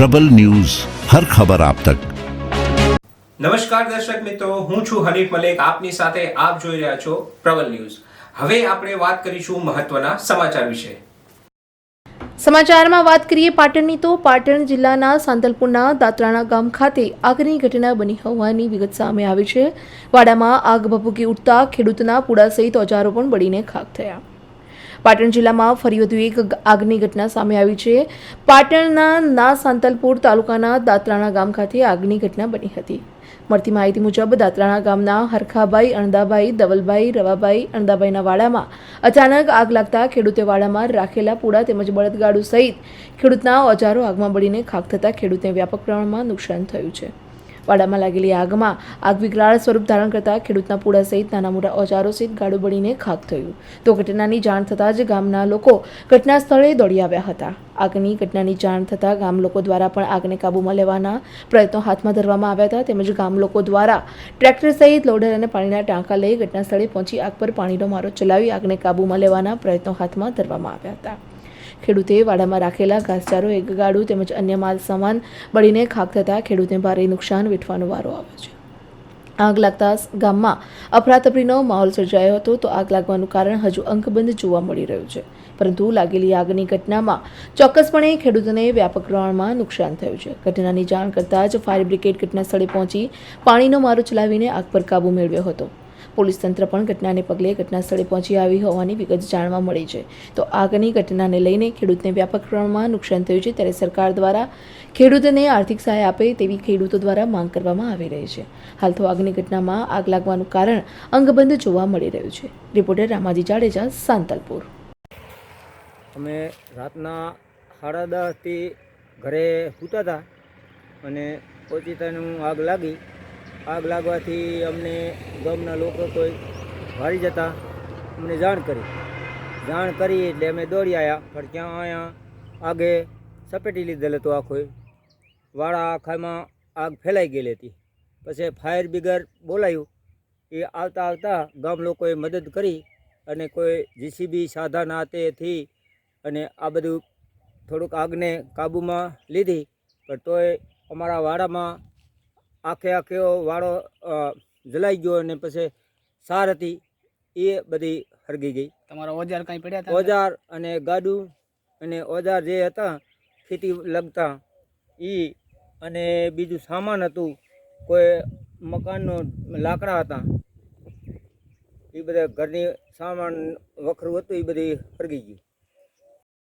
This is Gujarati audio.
પ્રબલ ન્યૂઝ હર ખબર આપ તક. નમસ્કાર દર્શક મિત્રો હું છું હરીફ મલેક. આપની સાથે આપ જોઈ રહ્યા છો પ્રબલ ન્યૂઝ. હવે આપણે વાત કરીશું મહત્વના સમાચાર વિશે. સમાચારમાં વાત કરીએ પાટણની તો પાટણ જિલ્લાના સાંતલપુરના દાતરાણા ગામ ખાતે આગની ઘટના બની હોવાની વિગત સામે આવી છે. વાડામાં આગ ભભૂકી ઉઠતા ખેડૂતના પૂડા સહિત ઓજારો પણ બળીને ખાક થયા. પાટણ જિલ્લામાં ફરી વધુ એક આગની ઘટના સામે આવી છે. પાટણના ના સાંતલપુર તાલુકાના દાતરાણા ગામ ખાતે આગની ઘટના બની હતી. મળતી માહિતી મુજબ, દાતરાણા ગામના હરખાભાઈ, અણદાભાઈ, ધવલભાઈ, રવાભાઈ, અણદાભાઈના વાડામાં અચાનક આગ લાગતા ખેડૂતે વાડામાં રાખેલા પૂડા તેમજ બળદગાડું સહિત ખેડૂતના ઓજારો આગમાં બળીને ખાક થતાં ખેડૂતને વ્યાપક પ્રમાણમાં નુકસાન થયું છે. વાડામાં લાગેલી આગમાં આગ વિકરાળ સ્વરૂપ ધારણ કરતા ખેડૂતના પૂડા સહિત નાના મોટા ઓજારો સહિત ગાડું બળીને ખાક થયું. તો ઘટનાની જાણ થતાં જ ગામના લોકો ઘટના સ્થળે દોડી આવ્યા હતા. આગની ઘટનાની જાણ થતાં ગામ લોકો દ્વારા પણ આગને કાબૂમાં લેવાના પ્રયત્નો હાથમાં ધરવામાં આવ્યા હતા. તેમજ ગામ લોકો દ્વારા ટ્રેક્ટર સહિત લોડર અને પાણીના ટાંકા લઈ ઘટના સ્થળે પહોંચી આગ પર પાણીનો મારો ચલાવી આગને કાબૂમાં લેવાના પ્રયત્નો હાથમાં ધરવામાં આવ્યા હતા. ખેડૂતે વાડામાં રાખેલા ઘાસચારો એક ગાડું તેમજ અન્ય માલ સામાન બળીને ખાક થતાં ખેડૂતને ભારે નુકસાન વેઠવાનો વારો આવ્યો છે. આગ લાગતા ગામમાં અફરાતફરીનો માહોલ સર્જાયો હતો તો આગ લાગવાનું કારણ હજુ અંકબંધ જોવા મળી રહ્યું છે. પરંતુ લાગેલી આગની ઘટનામાં ચોક્કસપણે ખેડૂતોને વ્યાપક પ્રમાણમાં નુકસાન થયું છે. ઘટનાની જાણ કરતાં જ ફાયર બ્રિગેડ ઘટના સ્થળે પહોંચી પાણીનો મારો ચલાવીને આગ પર કાબૂ મેળવ્યો હતો. પોલીસ તંત્ર પણ ઘટનાને પગલે ઘટના સ્થળે પહોંચી આવી હોવાની વિગત જાણવા મળી છે. તો આગની ઘટનાને લઈને ખેડૂતને વ્યાપક પ્રમાણમાં નુકસાન થયું છે ત્યારે સરકાર દ્વારા ખેડૂતને આર્થિક સહાય આપે તેવી ખેડૂતો દ્વારા માંગ કરવામાં આવી રહી છે. હાલ તો આગની ઘટનામાં આગ લાગવાનું કારણ અંગબંધ જોવા મળી રહ્યું છે. રિપોર્ટર રામાજી જાડેજા, સાંતલપુર. અમે રાતના સાડા દસથી ઘરે સૂતા હતા અને ઓચિતાનું આગ લાગી આગ લાગવાથી અમને ગામના લોકો કોઈ ભારી જતા. અમને જાણ કરી. જાણ કરી એટલે અમે દોડી આવ્યા પણ ત્યાં અહીંયા આગે સપેટી લીધેલ હતું આખું વાળા આખામાં આગ ફેલાઈ ગયેલી હતી. પછી ફાયર બ્રિગેડ બોલાયું. એ આવતા આવતા ગામ લોકોએ મદદ કરી અને કોઈ જીસીબી સાધન તેથી અને આ બધું થોડુંક આગને કાબૂમાં લીધી. પણ તોય અમારા વાડામાં આખે આખે વાળો જલાઈ ગયો અને પછી સાર હતી એ બધી હરગી ગઈ. તમારા ઓજાર કાંઈ પડ્યા હતા? ઓજાર અને ગાડું અને ઓજાર જે હતા ખેતી લગતા એ અને બીજું સામાન હતું કોઈ મકાનનો લાકડા હતા એ બધા ઘરની સામાન વખરું હતું એ બધી હરગી ગયું.